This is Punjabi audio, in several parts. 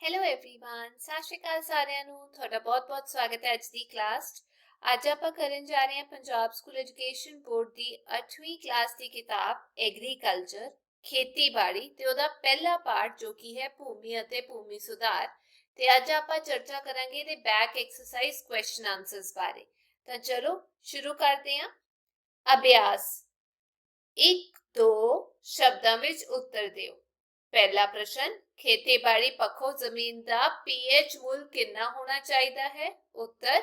ਹੈਲੋ एवरीवन ਸਤਿ ਸ਼੍ਰੀ ਅਕਾਲ ਸਾਰਿਆਂ ਨੂੰ ਤੁਹਾਡਾ ਬਹੁਤ-ਬਹੁਤ ਸਵਾਗਤ ਹੈ ਅੱਜ ਦੀ ਕਲਾਸ 'ਚ ਅੱਜ ਆਪਾਂ ਕਰਨ ਜਾ ਰਹੇ ਹਾਂ ਪੰਜਾਬ ਸਕੂਲ ਐਜੂਕੇਸ਼ਨ ਬੋਰਡ ਦੀ 8ਵੀਂ ਕਲਾਸ ਦੀ ਕਿਤਾਬ ਐਗਰੀਕਲਚਰ ਖੇਤੀਬਾੜੀ ਤੇ ਉਹਦਾ ਪਹਿਲਾ ਪਾਰਟ ਜੋ ਕਿ ਹੈ ਭੂਮੀ ਅਤੇ ਭੂਮੀ ਸੁਧਾਰ ਤੇ ਅੱਜ ਆਪਾਂ ਚਰਚਾ ਕਰਾਂਗੇ ਦੇ ਬੈਕ ਐਕਸਰਸਾਈਜ਼ ਕੁਐਸਚਨ ਆਨਸਰਸ ਬਾਰੇ ਤਾਂ ਚਲੋ ਸ਼ੁਰੂ ਕਰਦੇ ਹਾਂ ਅਭਿਆਸ 1 2 ਸ਼ਬਦਾਂ ਵਿੱਚ ਉੱਤਰ ਦਿਓ ਪਹਿਲਾ ਪ੍ਰਸ਼ਨ ਖੇਤੀਬਾੜੀ ਪੱਖੋਂ ਜ਼ਮੀਨ ਦਾ ਪੀਐਚ ਮੁੱਲ ਕਿੰਨਾ ਹੋਣਾ ਚਾਹੀਦਾ ਹੈ? ਉੱਤਰ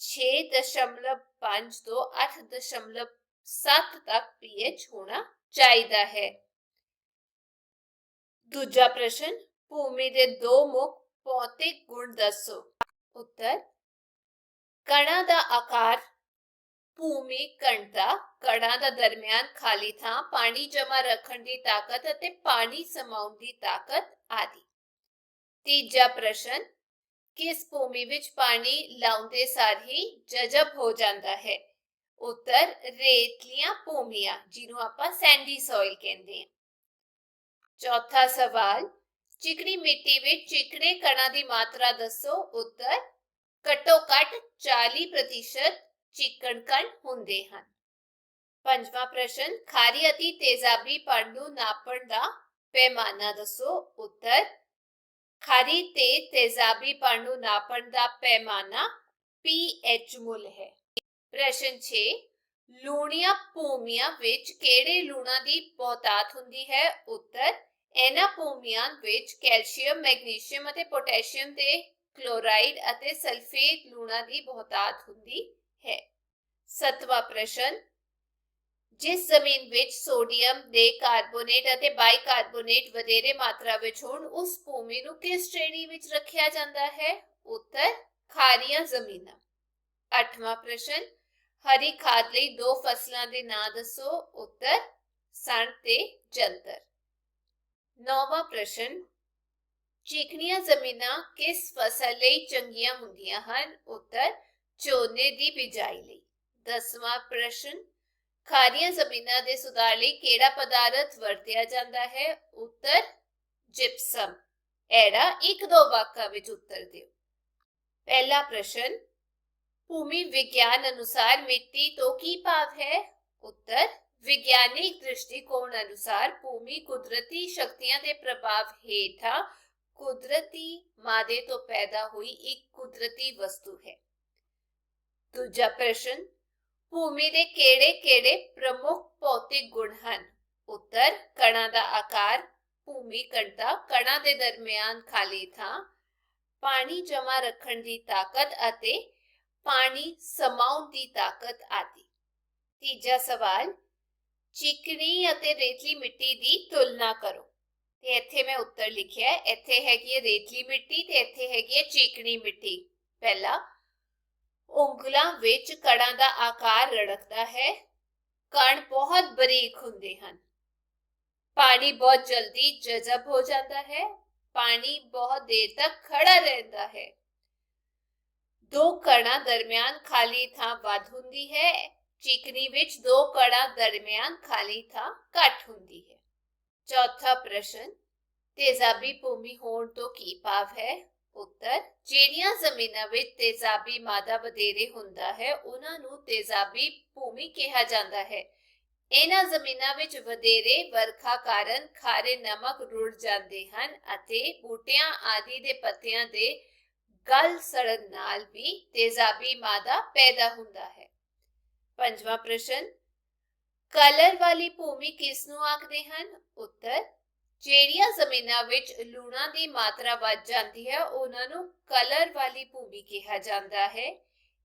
6.5 ਤੋਂ 8.7 ਤੱਕ ਪੀਐਚ ਹੋਣਾ ਚਾਹੀਦਾ ਹੈ। ਦੂਜਾ ਪ੍ਰਸ਼ਨ, ਭੂਮੀ ਦੇ ਦੋ ਮੁੱਖ ਭੌਤਿਕ ਗੁਣ ਦੱਸੋ। ਉੱਤਰ, ਕਣਾਂ ਦਾ ਆਕਾਰ ਭੂਮੀ ਘਣਤਾ ਕਣਾਂ ਦਾ ਦਰਮਿਆਨ ਖਾਲੀ ਥਾਂ, ਪਾਣੀ ਜਮਾ ਰੱਖਣ ਦੀ ਤਾਕਤ ਅਤੇ ਪਾਣੀ ਸਮਾਉਣ ਦੀ ਤਾਕਤ ਆਦਿ। ਤੀਜਾ ਪ੍ਰਸ਼ਨ, ਕਿਸ ਭੂਮੀ ਵਿੱਚ ਪਾਣੀ ਲਾਉਂਦੇ ਸਾਰ ਹੀ ਜਜਬ ਹੋ ਜਾਂਦਾ ਹੈ? ਉੱਤਰ, ਰੇਤਲੀਆਂ ਭੂਮੀਆਂ, ਜਿਹਨੂੰ ਆਪਾਂ ਸੈਂਡੀ ਸੋਇਲ ਕਹਿੰਦੇ ਹਾਂ। ਚੌਥਾ ਸਵਾਲ, ਚਿਕਣੀ ਮਿੱਟੀ ਵਿੱਚ ਚਿਕਨੇ ਕਣਾਂ ਦੀ ਮਾਤਰਾ ਦੱਸੋ? ਉੱਤਰ, ਘੱਟੋ ਘੱਟ 40% ਚਿਕਨ ਹੁੰਦੇ ਹਨ। ਪੰਜਵਾਂ ਪ੍ਰਸ਼ਨ, ਖਾਰੀ ਅਤੇ ਤੇਜ਼ਾਬੀ ਪਣ ਨੂੰ ਨਾਪਣ ਦਾ ਪੈਮਾਨਾ ਦੱਸੋ। ਉੱਤਰ, ਖਾਰੀ ਤੇ ਤੇਜ਼ਾਬੀ ਪਣ ਨੂੰ ਨਾਪਣ ਦਾ ਪੈਮਾਨਾ pH ਮੁੱਲ ਹੈ। ਪ੍ਰਸ਼ਨ 6 ਲੂਣੀਆਂ ਭੂਮੀਆਂ ਵਿੱਚ ਕਿਹੜੇ ਲੂਣਾਂ ਦੀ ਬਹੁਤਾਤ ਹੁੰਦੀ ਹੈ? ਉੱਤਰ, ਇਹਨਾਂ ਭੂਮੀਆਂ ਵਿੱਚ ਕੈਲਸ਼ੀਅਮ, ਮੈਗਨੀਸ਼ੀਅਮ ਅਤੇ ਪੋਟਾਸ਼ੀਅਮ ਦੇ ਕਲੋਰਾਈਡ ਅਤੇ ਸਲਫੇਟ ਲੂਣਾਂ ਦੀ ਬਹੁਤਾਤ ਹੁੰਦੀ ਹੈ। ਸਤਵਾਂ ਪ੍ਰਸ਼ਨ, ਜਿਸ ਜ਼ਮੀਨ ਵਿੱਚ ਸੋਡੀਅਮ ਦੇ ਕਾਰਬੋਨੇਟ ਅਤੇ ਬਾਈਕਾਰਬੋਨੇਟ ਵਧੇਰੇ ਮਾਤਰਾ ਵਿੱਚ ਹੋਣ, ਉਸ ਭੂਮੀ ਨੂੰ ਕਿਸ ਸ਼੍ਰੇਣੀ ਵਿੱਚ ਰੱਖਿਆ ਜਾਂਦਾ ਹੈ? ਉੱਤਰ, ਖਾਰੀਆਂ ਜ਼ਮੀਨਾਂ। ਅੱਠਵਾਂ ਪ੍ਰਸ਼ਨ, ਹਰੀ ਖਾਦ ਲਈ ਦੋ ਫਸਲਾਂ ਦੇ ਨਾਂ ਦੱਸੋ। ਉੱਤਰ, ਸਣ ਤੇ ਜੰਤਰ। ਨੌਵਾਂ ਪ੍ਰਸ਼ਨ ਚਿਕਨੀਆਂ ਜ਼ਮੀਨਾਂ ਕਿਸ ਫਸਲ ਲਈ ਚੰਗੀਆਂ ਹੁੰਦੀਆਂ ਹਨ? ਉੱਤਰ ਝੋਨੇ ਦੀ ਬਿਜਾਈ ਲਈ। ਦਸਵਾਂ ਪ੍ਰਸ਼ਨ, ਖਾਰੀਆਂ ਜ਼ਮੀਨਾਂ ਦੇ ਸੁਧਾਰ ਲਈ ਕਿਹੜਾ ਪਦਾਰਥ ਵਰਤਿਆ ਜਾਂਦਾ ਹੈ? ਉੱਤਰ ਜਿਪਸਮ ਐੜਾ ਇੱਕ ਦੋ ਵਾਕਾਂ ਵਿੱਚ ਉੱਤਰ ਦਿਓ। ਪਹਿਲਾ ਪ੍ਰਸ਼ਨ, ਭੂਮੀ ਵਿਗਿਆਨ ਅਨੁਸਾਰ ਮਿੱਟੀ ਤੋਂ ਕੀ ਭਾਵ ਹੈ? ਉੱਤਰ, ਵਿਗਿਆਨਿਕ ਦ੍ਰਿਸ਼ਟੀਕੋਣ ਅਨੁਸਾਰ ਭੂਮੀ ਕੁਦਰਤੀ ਸ਼ਕਤੀਆਂ ਦੇ ਪ੍ਰਭਾਵ ਹੇਠਾਂ ਕੁਦਰਤੀ ਮਾਦੇ ਤੋਂ ਪੈਦਾ ਹੋਈ ਇੱਕ ਕੁਦਰਤੀ ਵਸਤੂ ਹੈ। ਦੂਜਾ ਪ੍ਰਸ਼ਨ, ਭੂਮੀ ਦੇ ਕਿਹੜੇ-ਕਿਹੜੇ ਪ੍ਰਮੁੱਖ ਭੌਤਿਕ ਗੁਣ ਹਨ? ਉੱਤਰ, ਕਣਾਂ ਦਾ ਆਕਾਰ, ਭੂਮੀ ਘਣਤਾ, ਕਣਾਂ ਦੇ ਦਰਮਿਆਨ ਖਾਲੀ ਥਾਂ, ਪਾਣੀ ਜਮਾ ਰੱਖਣ ਦੀ ਤਾਕਤ ਅਤੇ ਪਾਣੀ ਸਮਾਉਣ ਦੀ ਤਾਕਤ ਆਦਿ। ਤੀਜਾ ਸਵਾਲ ਚਿਕਨੀ ਅਤੇ ਰੇਤਲੀ ਮਿੱਟੀ ਦੀ ਤੁਲਨਾ ਕਰੋ। ਤੇ ਇੱਥੇ ਮੈਂ ਉੱਤਰ ਲਿਖਿਆ ਹੈ, ਇੱਥੇ ਹੈਗੀ ਹੈ ਰੇਤਲੀ ਮਿੱਟੀ ਤੇ ਇੱਥੇ ਹੈਗੀ ਹੈ ਚੀਕਣੀ ਮਿੱਟੀ। ਪਹਿਲਾ ਉਂਗਲਾਂ ਵਿੱਚ ਕਣਾਂ ਦਾ ਆਕਾਰ ਰੜਕਦਾ ਹੈ। ਕਣ ਬਹੁਤ ਬਰੀਕ ਹੁੰਦੇ ਹਨ। ਪਾਣੀ ਬਹੁਤ ਜਲਦੀ ਜਜ਼ਬ ਹੋ ਜਾਂਦਾ ਹੈ। ਪਾਣੀ ਬਹੁਤ ਦੇਰ ਤੱਕ ਖੜਾ ਰਹਿੰਦਾ ਹੈ। ਦੋ ਕਣਾਂ ਦਰਮਿਆਨ ਖਾਲੀ ਥਾਂ ਵੱਧ ਹੁੰਦੀ ਹੈ। ਚਿਕਨੀ ਵਿੱਚ ਦੋ ਕਣਾਂ ਦਰਮਿਆਨ ਖਾਲੀ ਥਾਂ ਘੱਟ ਹੁੰਦੀ ਹੈ। ਚੌਥਾ ਪ੍ਰਸ਼ਨ, ਤੇਜ਼ਾਬੀ ਭੂਮੀ ਹੋਣ ਤੋਂ ਕੀ ਭਾਵ ਹੈ? ਉੱਤਰ ਜਿਹੜੀਆਂ ਜ਼ਮੀਨਾਂ ਵਿੱਚ ਤੇਜ਼ਾਬੀ ਮਾਦਾ ਵਧੇਰੇ ਹੁੰਦਾ ਹੈ, ਉਹਨਾਂ ਨੂੰ ਤੇਜ਼ਾਬੀ ਭੂਮੀ ਕਿਹਾ ਜਾਂਦਾ ਹੈ। ਇਹਨਾਂ ਜ਼ਮੀਨਾਂ ਵਿੱਚ ਵਧੇਰੇ ਵਰਖਾ ਕਾਰਨ ਖਾਰੇ ਨਮਕ ਰੁੜ ਜਾਂਦੇ ਹਨ ਅਤੇ ਬੂਟਿਆਂ ਆਦਿ ਦੇ ਪੱਤਿਆਂ ਦੇ ਗਲ ਸੜਨ ਨਾਲ ਵੀ ਤੇਜ਼ਾਬੀ ਮਾਦਾ ਪੈਦਾ ਹੁੰਦਾ ਹੈ। ਪੰਜਵਾਂ ਪ੍ਰਸ਼ਨ, ਕਲਰ ਵਾਲੀ ਭੂਮੀ ਕਿਸ ਨੂੰ ਆਖਦੇ ਹਨ? ਉੱਤਰ ਜਿਹੜੀਆਂ ਜ਼ਮੀਨਾਂ ਵਿੱਚ ਲੂਣਾ ਦੀ ਮਾਤਰਾ ਵੱਧ ਜਾਂਦੀ ਹੈ, ਉਹਨਾਂ ਨੂੰ ਕਲਰ ਵਾਲੀ ਭੂਮੀ ਕਿਹਾ ਜਾਂਦਾ ਹੈ।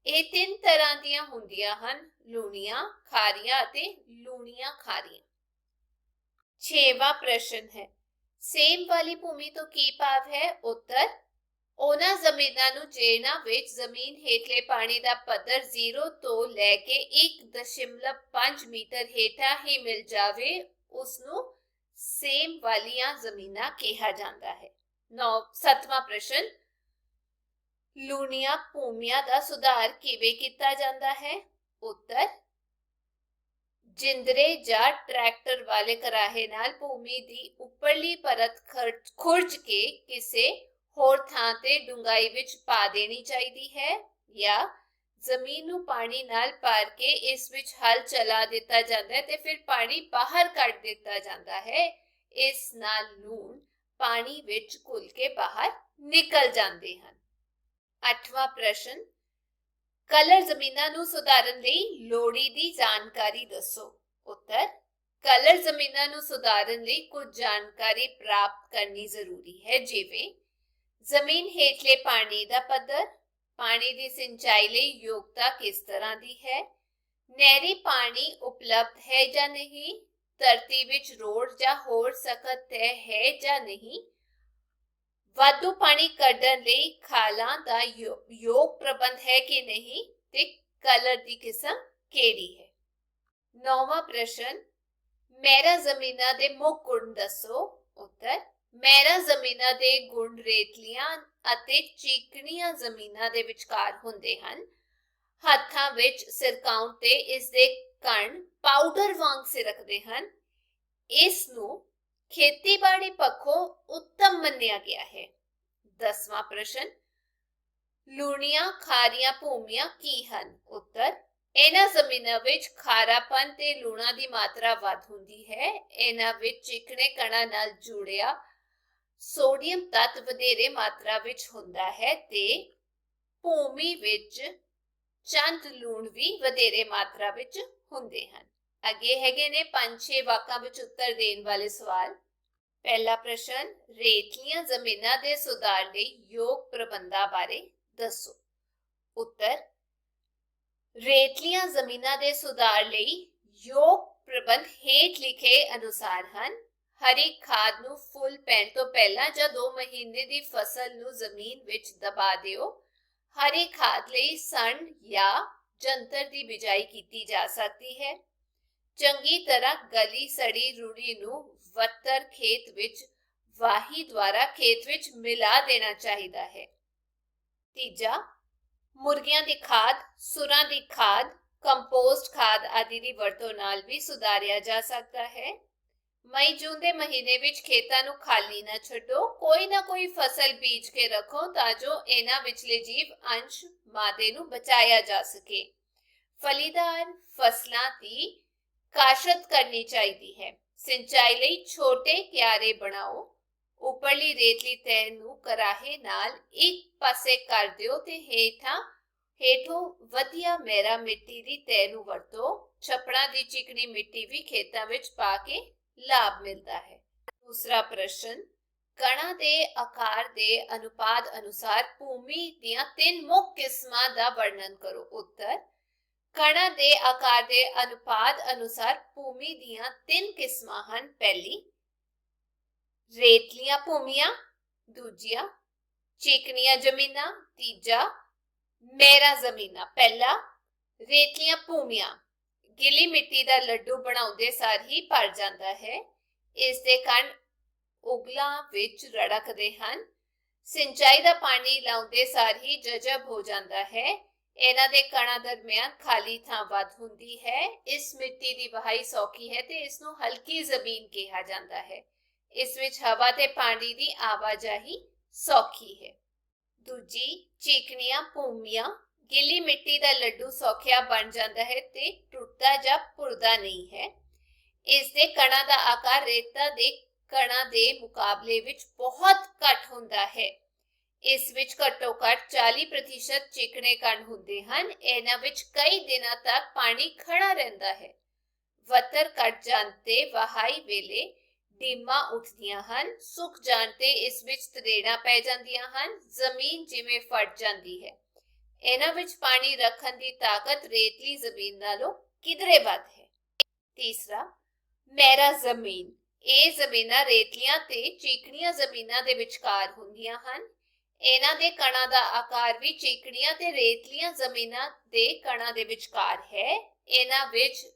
ਇਹ ਤਿੰਨ ਤਰ੍ਹਾਂ ਦੀਆਂ ਹੁੰਦੀਆਂ ਹਨ, ਲੂਣੀਆਂ, ਖਾਰੀਆਂ ਅਤੇ ਲੂਣੀਆਂ ਖਾਰੀਆਂ। ਛੇਵਾਂ ਪ੍ਰਸ਼ਨ ਹੈ, ਸੇਮ ਵਾਲੀ ਭੂਮੀ ਤੋਂ ਕੀ ਭਾਵ ਹੈ? ਉੱਤਰ, ਉਹਨਾਂ ਜ਼ਮੀਨਾਂ ਨੂੰ ਜਿਹਨਾਂ ਵਿੱਚ ਜ਼ਮੀਨ ਹੇਠਲੇ ਪਾਣੀ ਦਾ ਪੱਧਰ 0 ਤੋਂ ਲੈ ਕੇ 1.5 ਮੀਟਰ ਹੇਠਾਂ ਹੀ ਮਿਲ ਜਾਵੇ ਉਸ ਨੂੰ ਸੇਮ ਵਾਲੀਆਂ ਜ਼ਮੀਨਾਂ ਕਿਹਾ ਜਾਂਦਾ ਹੈ। ਨੌ, ਸਤਵਾਂ ਪ੍ਰਸ਼ਨ, ਲੂਣੀਆਂ ਭੂਮੀਆਂ ਦਾ ਸੁਧਾਰ ਕਿਵੇਂ ਕੀਤਾ ਜਾਂਦਾ ਹੈ? ਉੱਤਰ, ਜਿੰਦਰੇ ਜਾਂ ਟਰੈਕਟਰ ਵਾਲੇ ਕਰਾਹੇ ਨਾਲ ਭੂਮੀ ਦੀ ਉੱਪਰਲੀ ਪਰਤ ਖੁਰਚ ਕੇ ਕਿਸੇ ਹੋਰ ਥਾਂ ਤੇ ਡੁੰਗਾਈ ਵਿੱਚ ਪਾ ਦੇਣੀ ਚਾਹੀਦੀ ਹੈ ਜਾਂ ਜ਼ਮੀਨ ਨੂੰ ਪਾਣੀ ਨਾਲ ਭਰ ਕੇ ਇਸ ਵਿੱਚ ਹਲ ਚਲਾ ਦਿੱਤਾ ਜਾਂਦਾ ਹੈ ਤੇ ਫਿਰ ਪਾਣੀ ਬਾਹਰ ਕੱਢ ਦਿੱਤਾ ਜਾਂਦਾ ਹੈ। ਇਸ ਨਾਲ ਲੂਣ ਪਾਣੀ ਵਿੱਚ ਘੁਲ ਕੇ ਬਾਹਰ ਨਿਕਲ ਜਾਂਦੇ ਹਨ। ਅੱਠਵਾਂ ਪ੍ਰਸ਼ਨ, ਕਲਰ ਜ਼ਮੀਨਾਂ ਨੂੰ ਸੁਧਾਰਨ ਲਈ ਲੋੜੀ ਦੀ ਜਾਣਕਾਰੀ ਦੱਸੋ। ਉੱਤਰ, ਕਲਰ ਜ਼ਮੀਨਾਂ ਨੂੰ ਸੁਧਾਰਨ ਲਈ ਕੁਝ ਜਾਣਕਾਰੀ ਪ੍ਰਾਪਤ ਕਰਨੀ ਜ਼ਰੂਰੀ ਹੈ, ਜਿਵੇਂ ਜ਼ਮੀਨ ਹੇਠਲੇ ਪਾਣੀ ਦਾ ਪੱਧਰ ਪਾਣੀ ਦੀ ਸਿੰਚਾਈ ਲਈ ਯੋਗਤਾ ਕਿਸ ਤਰ੍ਹਾਂ ਦੀ ਹੈ? ਨਹਿਰੀ ਪਾਣੀ ਉਪਲਬਧ ਹੈ ਜਾਂ ਨਹੀਂ? ਧਰਤੀ ਵਿੱਚ ਰੋੜ ਜਾਂ ਹੋਰ ਸਖਤ ਤੈ ਹੈ ਜਾਂ ਨਹੀਂ? ਵਾਧੂ ਪਾਣੀ ਕੱਢਣ ਲਈ ਖਾਲਾਂ ਦਾ ਯੋਗ ਪ੍ਰਬੰਧ ਹੈ ਕਿ ਨਹੀਂ ਤੇ ਕਲਰ ਦੀ ਕਿਸਮ ਕਿਹੜੀ ਹੈ? ਨੌਵਾਂ ਪ੍ਰਸ਼ਨ, ਮੇਰਾ ਜ਼ਮੀਨਾਂ ਦੇ ਮੁੱਖ ਗੁਣ ਦੱਸੋ। ਉੱਤਰ, ਮੇਰਾ ਜ਼ਮੀਨਾਂ ਦੇ ਗੁਣ ਰੇਤਲੀਆਂ ਅਤੇ ਚੀਕਣੀਆਂ ਜ਼ਮੀਨਾਂ ਦੇ ਵਿਚਕਾਰ ਹੁੰਦੇ ਹਨ। ਹੱਥਾਂ ਵਿੱਚ ਸਿਰਕਾਉਂ ਤੇ ਇਸ ਦੇ ਕਣ ਪਾਊਡਰ ਵਾਂਗ ਸਿਰਕਦੇ ਹਨ। ਇਸ ਨੂੰ ਖੇਤੀਬਾੜੀ ਪੱਖੋਂ ਉੱਤਮ ਮੰਨਿਆ ਗਿਆ ਹੈ। ਦਸਵਾਂ ਪ੍ਰਸ਼ਨ, ਲੂਣੀਆਂ ਖਾਰੀਆਂ ਭੂਮੀਆਂ ਕੀ ਹਨ? ਉੱਤਰ, ਇਹਨਾਂ ਜ਼ਮੀਨਾਂ ਵਿੱਚ ਖਾਰਾਪਨ ਤੇ ਲੂਣਾ ਦੀ ਮਾਤਰਾ ਵੱਧ ਹੁੰਦੀ ਹੈ। ਇਹਨਾਂ ਵਿੱਚ ਚਿਕਨੇ ਕਣਾਂ ਨਾਲ ਜੁੜਿਆ ਸੋਡੀਅਮ ਤੱਤ ਵਧੇਰੇ ਮਾਤਰਾ ਵਿੱਚ ਹੁੰਦਾ ਹੈ ਤੇ ਭੂਮੀ ਵਿੱਚ ਚੰਦ ਲੂਣ ਵੀ ਵਧੇਰੇ ਮਾਤਰਾ ਵਿੱਚ ਹੁੰਦੇ ਹਨ। ਅੱਗੇ ਹੈਗੇ ਨੇ ਪੰਜ ਛੇ ਵਾਕਾਂ ਵਿੱਚ ਉੱਤਰ ਦੇਣ ਵਾਲੇ ਸਵਾਲ। ਪਹਿਲਾ ਪ੍ਰਸ਼ਨ, ਰੇਤਲੀਆਂ ਜ਼ਮੀਨਾਂ ਦੇ ਸੁਧਾਰ ਲਈ ਯੋਗ ਪ੍ਰਬੰਧਾਂ ਬਾਰੇ ਦੱਸੋ। ਉੱਤਰ, ਰੇਤਲੀਆਂ ਜ਼ਮੀਨਾਂ ਦੇ ਸੁਧਾਰ ਲਈ ਯੋਗ ਪ੍ਰਬੰਧ ਹੇਠ ਲਿਖੇ ਅਨੁਸਾਰ ਹਨ। ਹਰੀ ਖਾਦ ਨੂੰ ਫੁੱਲ ਪੈਣ ਤੋਂ ਪਹਿਲਾਂ ਜਾਂ 2 ਮਹੀਨੇ ਦੀ ਫਸਲ ਨੂੰ ਜ਼ਮੀਨ ਵਿੱਚ ਦਬਾ ਦਿਓ। ਹਰੀ ਖਾਦ ਲਈ ਸਣ ਜਾਂ ਜੰਤਰ ਦੀ ਬਿਜਾਈ ਕੀਤੀ ਜਾ ਸਕਦੀ ਹੈ। ਚੰਗੀ ਤਰ੍ਹਾਂ ਗਲੀ ਸੜੀ ਰੂੜੀ ਨੂੰ ਵੱਤਰ ਖੇਤ ਵਿੱਚ, ਵਾਹੀ ਦੁਆਰਾ ਖੇਤ ਵਿੱਚ ਮਿਲਾ ਦੇਣਾ ਚਾਹੀਦਾ ਹੈ। ਤੀਜਾ, ਮੁਰਗੀਆਂ ਦੀ ਖਾਦ, ਸੁਰਾਂ ਦੀ ਖਾਦ, ਕੰਪੋਸਟ ਖਾਦ ਆਦਿ ਦੀ ਵਰਤੋਂ ਨਾਲ ਵੀ ਸੁਧਾਰਿਆ ਜਾ ਸਕਦਾ ਹੈ। ਮਈ ਜੂਨ ਦੇ ਮਹੀਨੇ ਵਿੱਚ ਖੇਤਾਂ ਨੂੰ ਖਾਲੀ ਨਾ ਛੱਡੋ, ਕੋਈ ਨਾ ਕੋਈ ਫਸਲ ਬੀਜ ਕੇ ਰੱਖੋ ਤਾਂ ਜੋ ਇਹਨਾਂ ਵਿਚਲੇ ਜੀਵ ਅੰਸ਼ ਮਾਦੇ ਨੂੰ ਬਚਾਇਆ ਜਾ ਸਕੇ। ਫਲੀਦਾਰ ਫਸਲਾਂ ਦੀ ਕਾਸ਼ਤ ਕਰਨੀ ਚਾਹੀਦੀ ਹੈ। ਸਿੰਚਾਈ ਲਈ ਛੋਟੇ ਕਿਆਰੇ ਬਣਾਓ, ਉਪਰਲੀ ਰੇਤਲੀ ਤਹਿ ਨੂੰ ਕਰਾਹੇ ਨਾਲ ਇੱਕ ਪਾਸੇ ਕਰ ਦਿਓ ਤੇ ਹੇਠਾਂ, ਹੇਠੋਂ ਵਧੀਆ ਮੇਰਾ ਮਿੱਟੀ ਦੀ ਤਹਿ ਨੂੰ ਵਰਤੋ। ਛਪੜਾਂ ਦੀ ਚਿਕਣੀ ਮਿੱਟੀ ਵੀ ਖੇਤਾਂ ਵਿੱਚ ਪਾ ਕੇ ਲਾਭ ਮਿਲਦਾ ਹੈ। ਦੂਸਰਾ ਪ੍ਰਸ਼ਨ, ਕਣਾਂ ਦੇ ਆਕਾਰ ਦੇ ਅਨੁਪਾਤ ਅਨੁਸਾਰ ਭੂਮੀ ਦੀਆਂ ਤਿੰਨ ਮੁੱਖ ਕਿਸਮਾਂ ਦਾ ਵਰਣਨ ਕਰੋ। ਉੱਤਰ, ਕਣਾਂ ਦੇ ਆਕਾਰ ਦੇ ਅਨੁਪਾਤ ਅਨੁਸਾਰ ਭੂਮੀ ਦੀਆਂ ਤਿੰਨ ਕਿਸਮਾਂ ਹਨ। ਪਹਿਲੀ, ਰੇਤਲੀਆਂ ਭੂਮੀਆਂ, ਦੂਜੀਆਂ, ਚੀਕਣੀਆਂ ਜ਼ਮੀਨਾਂ, ਤੀਜਾ, ਮੇਰਾ ਜ਼ਮੀਨਾਂ। ਪਹਿਲਾ, ਰੇਤਲੀਆਂ ਭੂਮੀਆਂ। ਗਿੱਲੀ ਮਿੱਟੀ ਦਾ ਲੱਡੂ ਬਣਾਉਂਦੇ ਸਾਰ ਹੀ ਭਰ ਜਾਂਦਾ ਹੈ। ਇਸ ਦੇ ਕਣ ਉਗਲਾਂ ਵਿੱਚ ਰੜਕਦੇ ਹਨ। ਸਿੰਚਾਈ ਦਾ ਪਾਣੀ ਲਾਉਂਦੇ ਸਾਰ ਹੀ ਜਜਬ ਹੋ ਜਾਂਦਾ ਹੈ। ਇਹਨਾਂ ਦੇ ਕਣਾਂ ਦਰਮਿਆਨ ਖਾਲੀ ਥਾਂ ਵੱਧ ਹੁੰਦੀ ਹੈ। ਇਸ ਮਿੱਟੀ ਦੀ ਵਹਾਈ ਸੌਖੀ ਹੈ ਤੇ ਇਸ ਨੂੰ ਹਲਕੀ ਜ਼ਮੀਨ ਕਿਹਾ ਜਾਂਦਾ ਹੈ। ਇਸ ਵਿੱਚ ਹਵਾ ਤੇ ਪਾਣੀ ਦੀ ਆਵਾਜਾਈ ਸੌਖੀ ਹੈ। ਦੂਜੀ, ਚੀਕਣੀਆਂ, ਭੂਮੀਆਂ ਗਿੱਲੀ ਮਿੱਟੀ ਦਾ ਲੱਡੂ ਸੌਖਿਆ ਬਣ ਜਾਂਦਾ ਹੈ ਤੇ ਟੁੱਟਦਾ ਜਾਂ ਪੁਰਦਾ ਨਹੀਂ ਹੈ। ਇਸ ਦੇ ਕਣਾਂ ਦਾ ਆਕਾਰ ਰੇਤਾ ਦੇ ਕਣਾਂ ਦੇ ਮੁਕਾਬਲੇ ਵਿੱਚ ਬਹੁਤ ਘੱਟ ਹੁੰਦਾ ਹੈ। ਇਸ ਵਿੱਚ ਘੱਟੋ ਘੱਟ 40% ਚਿਕਨੇ ਕਣ ਹੁੰਦੇ ਹਨ। ਇਹਨਾਂ ਵਿੱਚ ਕਈ ਦਿਨਾਂ ਤੱਕ ਪਾਣੀ ਖੜਾ ਰਹਿੰਦਾ ਹੈ। ਵਤਰ ਕੱਟ ਜਾਣ ਤੇ ਵਹਾਈ ਵੇਲੇ ਡੀਮਾਂ ਉੱਠਦੀਆਂ ਹਨ। ਸੁੱਕ ਜਾਣ ਤੇ ਇਸ ਵਿੱਚ ਤਰੇੜਾਂ ਪੈ ਜਾਂਦੀਆਂ ਹਨ। ਜ਼ਮੀਨ ਜਿਵੇਂ ਫਟ ਜਾਂਦੀ ਹੈ। ਇਹਨਾਂ ਵਿੱਚ ਪਾਣੀ ਰੱਖਣ ਦੀ ਤਾਕਤ ਰੇਤਲੀ ਜ਼ਮੀਨ ਨਾਲੋਂ ਕਿਧਰੇ ਵੱਧ ਹੈ। ਤੀਸਰਾ, ਮੇਰਾ ਜ਼ਮੀਨ। ਇਹ ਜ਼ਮੀਨਾਂ ਰੇਤਲੀਆਂ ਤੇ ਚੀਕਣੀਆਂ ਜ਼ਮੀਨਾਂ ਦੇ ਵਿਚਕਾਰ ਹੁੰਦੀਆਂ ਹਨ। ਇਹਨਾਂ ਦੇ ਕਣਾਂ ਦਾ ਆਕਾਰ ਵੀ ਚੀਕਣੀਆਂ ਤੇ ਰੇਤਲੀਆਂ ਜ਼ਮੀਨਾਂ ਦੇ ਕਣਾਂ ਦੇ ਵਿਚਕਾਰ ਹੈ। ਇਹਨਾਂ ਵਿੱਚ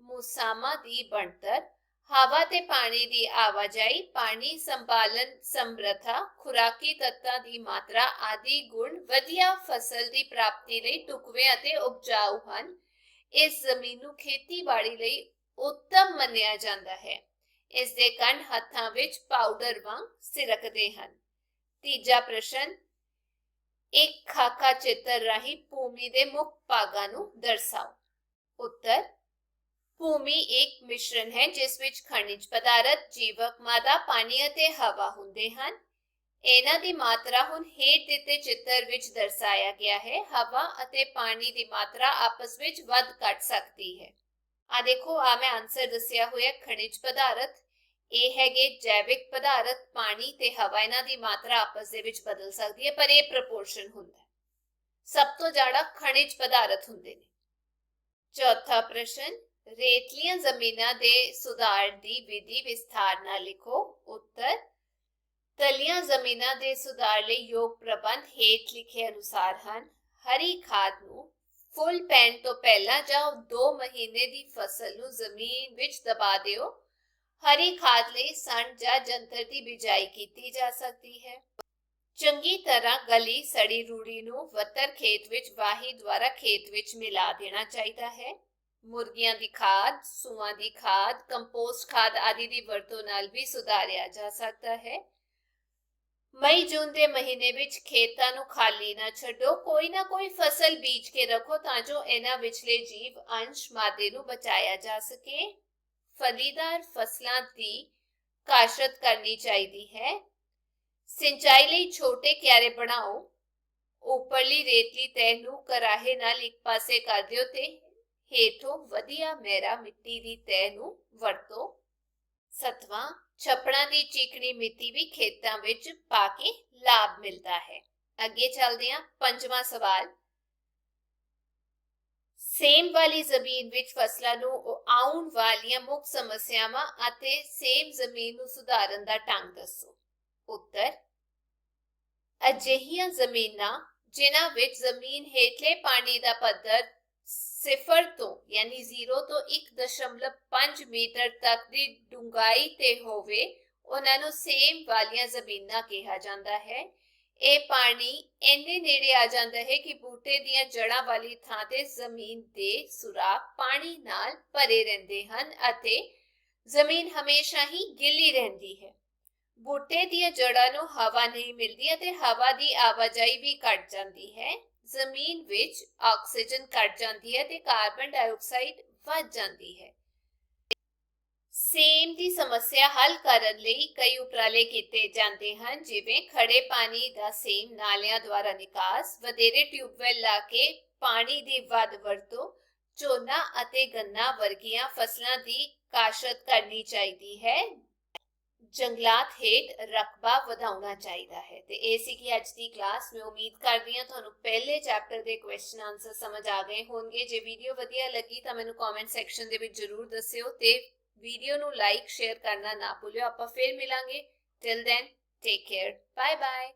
ਮੁਸਾਮਾ ਦੀ ਬਣਤਰ ਹਵਾ ਤੇ ਪਾਣੀ ਦੀ ਆਵਾਜਾਈ, ਪਾਣੀ ਸੰਭਾਲਣ ਸਮਰੱਥਾ, ਖੁਰਾਕੀ ਤੱਤਾਂ ਦੀ ਮਾਤਰਾ ਆਦਿ ਗੁਣ ਵਧੀਆ ਫਸਲ ਦੀ ਪ੍ਰਾਪਤੀ ਲਈ ਟੁਕਵੇਂ ਅਤੇ ਉਪਜਾਊ ਹਨ। ਇਸ ਜ਼ਮੀਨ ਨੂੰ ਖੇਤੀਬਾੜੀ ਲਈ ਉੱਤਮ ਮੰਨਿਆ ਜਾਂਦਾ ਹੈ। ਇਸ ਦੇ ਕਣ ਹੱਥਾਂ ਵਿੱਚ ਪਾਊਡਰ ਵਾਂਗ ਸਿਰਕਦੇ ਹਨ। ਤੀਜਾ ਪ੍ਰਸ਼ਨ, ਇੱਕ ਖਾਕਾ ਚਿੱਤਰ ਰਾਹੀਂ ਭੂਮੀ ਦੇ ਮੁੱਖ ਭਾਗਾਂ ਨੂੰ ਦਰਸਾਓ। ਉੱਤਰ ਭੂਮੀ ਇੱਕ ਮਿਸ਼ਰਣ ਹੈ, ਜਿਸ ਵਿੱਚ ਖਣਿਜ ਪਦਾਰਥ, ਜੀਵਕ ਮਾਦਾ, ਪਾਣੀ ਅਤੇ ਹਵਾ ਹੁੰਦੇ ਹਨ। ਇਹਨਾਂ ਦੀ ਮਾਤਰਾ ਹੁਣ ਹੇਠ ਦਿੱਤੇ ਚਿੱਤਰ ਵਿੱਚ ਦਰਸਾਇਆ ਗਿਆ ਹੈ। ਹਵਾ ਅਤੇ ਪਾਣੀ ਦੀ ਮਾਤਰਾ ਆਪਸ ਵਿੱਚ ਵੱਧ ਘਟ ਸਕਦੀ ਹੈ। ਆ ਦੇਖੋ ਆ ਮੈਂ ਆਨਸਰ ਦੱਸਿਆ ਹੋਇਆ, ਖਣਿਜ ਪਦਾਰਥ। ਇਹ ਹੈਗੇ ਜੈਵਿਕ ਪਦਾਰਥ, ਪਾਣੀ ਤੇ ਹਵਾ, ਇਹਨਾਂ ਦੀ ਮਾਤਰਾ ਆਪਸ ਦੇ ਵਿੱਚ ਬਦਲ ਸਕਦੀ ਹੈ, ਪਰ ਇਹ ਪ੍ਰਪੋਰਸ਼ਨ ਹੁੰਦਾ ਹੈ। ਸਭ ਤੋਂ ਜ਼ਿਆਦਾ ਖਣਿਜ ਪਦਾਰਥ ਹੁੰਦੇ ਨੇ। ਚੌਥਾ ਪ੍ਰਸ਼ਨ ਰੇਤਲੀਆਂ ਜ਼ਮੀਨਾਂ ਦੇ ਸੁਧਾਰ ਦੀ ਵਿਧੀ ਵਿਸਥਾਰ ਨਾਲ ਲਿਖੋ। ਉੱਤਰ, ਤਲੀਆਂ ਜ਼ਮੀਨਾਂ ਦੇ ਸੁਧਾਰ ਲਈ ਯੋਗ ਪ੍ਰਬੰਧ ਹੇਠ ਲਿਖੇ ਅਨੁਸਾਰ ਹਨ। ਹਰੀ ਖਾਦ ਨੂੰ ਫੁੱਲ ਪੈਣ ਤੋਂ ਪਹਿਲਾਂ ਜਾਂ 2 ਮਹੀਨੇ ਦੀ ਫਸਲ ਨੂੰ ਜ਼ਮੀਨ ਵਿੱਚ ਦਬਾ ਦਿਓ। ਹਰੀ ਖਾਦ ਲਈ ਸਣ ਜਾਂ ਜੰਤਰ ਦੀ ਬਿਜਾਈ ਕੀਤੀ ਜਾ ਸਕਦੀ ਹੈ। ਚੰਗੀ ਤਰ੍ਹਾਂ ਗਲੀ ਸੜੀ ਰੂੜੀ ਨੂੰ ਵੱਤਰ ਖੇਤ ਵਿੱਚ ਵਾਹੀ ਦੁਆਰਾ ਖੇਤ ਵਿੱਚ ਮਿਲਾ ਦੇਣਾ ਚਾਹੀਦਾ ਹੈ। ਮੁਰਗੀਆਂ ਦੀ ਖਾਦ, ਸੂਆਂ ਦੀ ਖਾਦ, ਕੰਪੋਸਟ ਖਾਦ ਆਦਿ ਦੀ ਵਰਤੋਂ ਨਾਲ ਵੀ ਸੁਧਾਰਿਆ ਜਾ ਸਕਦਾ ਹੈ। ਮਈ ਜੂਨ ਦੇ ਮਹੀਨੇ ਵਿੱਚ ਖੇਤਾਂ ਨੂੰ ਖਾਲੀ ਨਾ ਛੱਡੋ, ਕੋਈ ਨਾ ਕੋਈ ਫਸਲ ਬੀਜ ਕੇ ਰੱਖੋ ਤਾਂ ਜੋ ਇਹਨਾਂ ਵਿਚਲੇ ਜੀਵ ਅੰਸ਼ ਮਾਦੇ ਨੂੰ ਬਚਾਇਆ ਜਾ ਸਕੇ। ਫਲੀਦਾਰ ਫਸਲਾਂ ਦੀ ਕਾਸ਼ਤ ਕਰਨੀ ਚਾਹੀਦੀ ਹੈ। ਸਿੰਚਾਈ ਲਈ ਛੋਟੇ ਕਿਆਰੇ ਬਣਾਓ, ਉੱਪਰਲੀ ਰੇਤਲੀ ਤਹਿ ਨੂੰ ਕਰਾਹੇ ਨਾਲ ਇੱਕ ਪਾਸੇ ਕਰ ਦਿਓ ਤੇ ਹੇਠੋਂ ਵਧੀਆ ਮੇਰਾ ਮਿੱਟੀ ਦੀ ਤਹਿ ਨੂੰ ਵਰਤੋ। ਸਤਵਾਂ, ਛਪੜਾਂ ਦੀ ਚੀਕਣੀ ਮਿੱਟੀ ਵੀ ਖੇਤਾਂ ਵਿੱਚ ਪਾ ਕੇ ਲਾਭ ਮਿਲਦਾ ਹੈ। ਅੱਗੇ ਚੱਲਦੇ ਹਾਂ, ਪੰਜਵਾਂ ਸਵਾਲ। ਸੇਮ ਵਾਲੀ ਜ਼ਮੀਨ ਵਿੱਚ ਫਸਲਾਂ ਨੂੰ ਆਉਣ ਵਾਲੀਆਂ ਮੁੱਖ ਸਮੱਸਿਆਵਾਂ ਅਤੇ ਸੇਮ ਜ਼ਮੀਨ ਨੂੰ ਸੁਧਾਰਨ ਦਾ ਢੰਗ ਦੱਸੋ। ਉੱਤਰ, ਅਜਿਹੀਆਂ ਜ਼ਮੀਨਾਂ ਜਿਨ੍ਹਾਂ ਵਿੱਚ ਜ਼ਮੀਨ ਹੇਠਲੇ ਪਾਣੀ ਦਾ ਪੱਧਰ ਸਿਫਰ ਤੋਂ, ਯਾਨੀ 0 ਤੋਂ 1.5 ਮੀਟਰ ਤੱਕ ਦੀ ਡੂੰਘਾਈ ਤੇ ਹੋਵੇ, ਉਹਨਾਂ ਨੂੰ ਸੇਮ ਵਾਲੀਆਂ ਜ਼ਮੀਨਾਂ ਕਿਹਾ ਜਾਂਦਾ ਹੈ। ਇਹ ਪਾਣੀ ਇੰਨੇ ਨੇੜੇ ਆ ਜਾਂਦਾ ਹੈ ਕਿ ਬੂਟੇ ਦੀਆਂ ਜੜਾਂ ਵਾਲੀ ਥਾਂ ਤੇ ਜ਼ਮੀਨ ਦੇ ਸੁਰਾਖ ਪਾਣੀ ਨਾਲ ਭਰੇ ਰਹਿੰਦੇ ਹਨ ਅਤੇ ਜ਼ਮੀਨ ਹਮੇਸ਼ਾ ਹੀ ਗਿੱਲੀ ਰਹਿੰਦੀ ਹੈ। ਬੂਟੇ ਦੀਆਂ ਜੜਾਂ ਨੂੰ ਹਵਾ ਨਹੀਂ ਮਿਲਦੀ ਅਤੇ ਹਵਾ ਦੀ ਆਵਾਜਾਈ ਵੀ ਘਟ ਜਾਂਦੀ ਹੈ। ਜ਼ਮੀਨ ਵਿੱਚ ਆਕਸੀਜਨ ਘਟ ਜਾਂਦੀ ਹੈ ਤੇ ਕਾਰਬਨ ਡਾਈਆਕਸਾਈਡ ਵੱਧ ਜਾਂਦੀ ਹੈ। ਸੇਮ ਦੀ ਸਮੱਸਿਆ ਹੱਲ ਕਰਨ ਲਈ ਕਈ ਉਪਰਾਲੇ ਕੀਤੇ ਜਾਂਦੇ ਹਨ, ਜਿਵੇਂ ਖੜੇ ਪਾਣੀ ਦਾ ਸੇਮ ਨਾਲਿਆਂ ਦੁਆਰਾ ਨਿਕਾਸ, ਵਧੇਰੇ ਟਿਊਬਵੈਲ ਲਾ ਕੇ ਪਾਣੀ ਦੀ ਵੱਧ ਵਰਤੋਂ, ਝੋਨਾ ਅਤੇ ਗੰਨਾ ਵਰਗੀਆਂ ਫਸਲਾਂ ਦੀ ਕਾਸ਼ਤ ਕਰਨੀ ਚਾਹੀਦੀ ਹੈ। ਜੰਗਲਾਤ ਹੇਠ ਰਕਬਾ ਵਧਾਉਣਾ ਚਾਹੀਦਾ ਹੈ। ਤੇ ਇਹ ਸੀ ਕਿ ਅੱਜ ਦੀ ਕਲਾਸ, ਮੈਂ ਉਮੀਦ ਕਰਦੀ ਹਾਂ ਤੁਹਾਨੂੰ ਪਹਿਲੇ ਚੈਪਟਰ ਦੇ ਕੁਐਸਚਨ ਆਨਸਰ ਸਮਝ ਆ ਗਏ ਹੋਣਗੇ। ਜੇ ਵੀਡੀਓ ਵਧੀਆ ਲੱਗੀ ਤਾਂ ਮੈਨੂੰ ਕਮੈਂਟ ਸੈਕਸ਼ਨ ਦੇ ਵਿੱਚ ਜਰੂਰ ਦੱਸਿਓ ਤੇ ਵੀਡੀਓ ਨੂੰ ਲਾਈਕ ਸ਼ੇਅਰ ਕਰਨਾ ਨਾ ਭੁੱਲਿਓ। ਆਪਾਂ ਫਿਰ ਮਿਲਾਂਗੇ। Till then take care bye bye